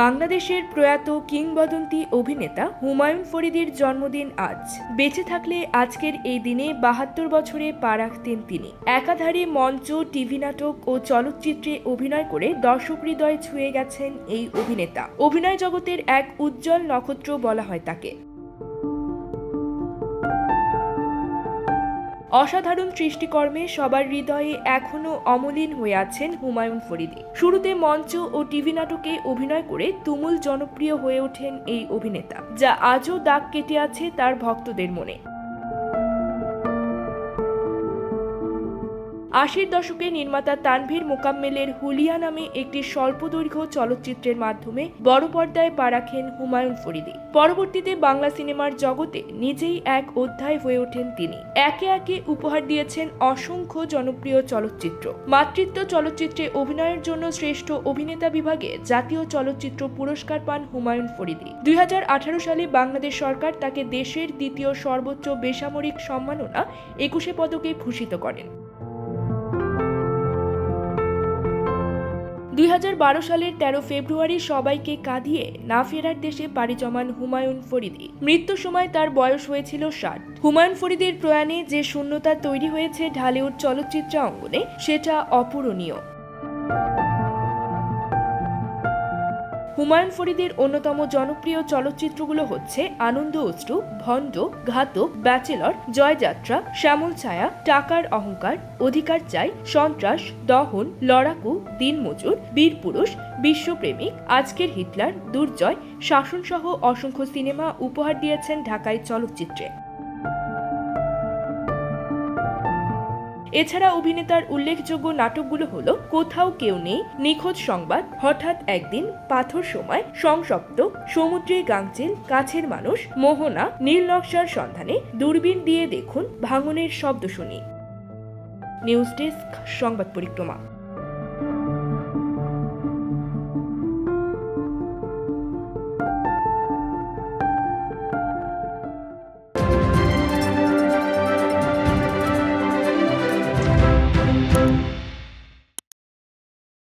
বাংলাদেশের প্রয়াত কিংবদন্তি অভিনেতা হুমায়ুন ফরিদির জন্মদিন আজ। বেঁচে থাকলে আজকের এই দিনে বাহাত্তর বছরে পা রাখতেন তিনি। একাধারে মঞ্চ, টিভি নাটক ও চলচ্চিত্রে অভিনয় করে দর্শক হৃদয় ছুঁয়ে গেছেন এই অভিনেতা। অভিনয় জগতের এক উজ্জ্বল নক্ষত্র বলা হয় তাকে। অসাধারণ সৃষ্টিকর্মে সবার হৃদয়ে এখনও অমলিন হয়ে আছেন হুমায়ুন ফরিদি। শুরুতে মঞ্চ ও টিভি নাটকে অভিনয় করে তুমুল জনপ্রিয় হয়ে ওঠেন এই অভিনেতা, যা আজও দাগ কেটে আছে তার ভক্তদের মনে। আশির দশকে নির্মাতা তানভীর মোকাম্মেলের হুলিয়া নামে একটি স্বল্পদৈর্ঘ্য চলচ্চিত্রের মাধ্যমে বড় পর্দায় পা রাখেন হুমায়ুন ফরিদি। পরবর্তীতে বাংলা সিনেমার জগতে নিজেই এক অধ্যায় হয়ে ওঠেন তিনি। একে একে উপহার দিয়েছেন অসংখ্য জনপ্রিয় চলচ্চিত্র। মাতৃত্ব চলচ্চিত্রে অভিনয়ের জন্য শ্রেষ্ঠ অভিনেতা বিভাগে জাতীয় চলচ্চিত্র পুরস্কার পান হুমায়ুন ফরিদি। দুই হাজার আঠারো সালে বাংলাদেশ সরকার তাকে দেশের দ্বিতীয় সর্বোচ্চ বেসামরিক সম্মাননা একুশে পদকে ভূষিত করেন। দুই হাজার বারো সালের তেরো ফেব্রুয়ারি সবাইকে কাঁদিয়ে না ফেরার দেশে পাড়ি জমান হুমায়ুন ফরিদি। মৃত্যুর সময় তার বয়স হয়েছিল ষাট। হুমায়ুন ফরিদির প্রয়াণে যে শূন্যতা তৈরি হয়েছে ঢালিউড চলচ্চিত্র অঙ্গনে, সেটা অপূরণীয়। হুমায়ুন ফরিদের অন্যতম জনপ্রিয় চলচ্চিত্রগুলো হচ্ছে আনন্দ অশ্রু ভণ্ড, ঘাতক, ব্যাচেলর, জয়যাত্রা, শ্যামল ছায়া, টাকার অহংকার, অধিকার চাই, সন্ত্রাস, দহন, লড়াকু, দিনমজুর বীরপুরুষ বিশ্বপ্রেমিক, আজকের হিটলার, দুর্জয়, শাসনসহ অসংখ্য সিনেমা উপহার দিয়েছেন ঢাকায় চলচ্চিত্রে। এছাড়া অভিনেতার উল্লেখযোগ্য নাটকগুলো হলো কোথাও কেউ নেই, নিখোঁজ সংবাদ, হঠাৎ একদিন, পাথর সময়, সংসপ্ত, সমুদ্রের গাংচিল, কাছের মানুষ, মোহনা, নীল নকশার সন্ধানে, দূরবীন দিয়ে দেখুন ভাঙনের শব্দ শুনি। নিউজ ডেস্ক, সংবাদ পরিক্রমা।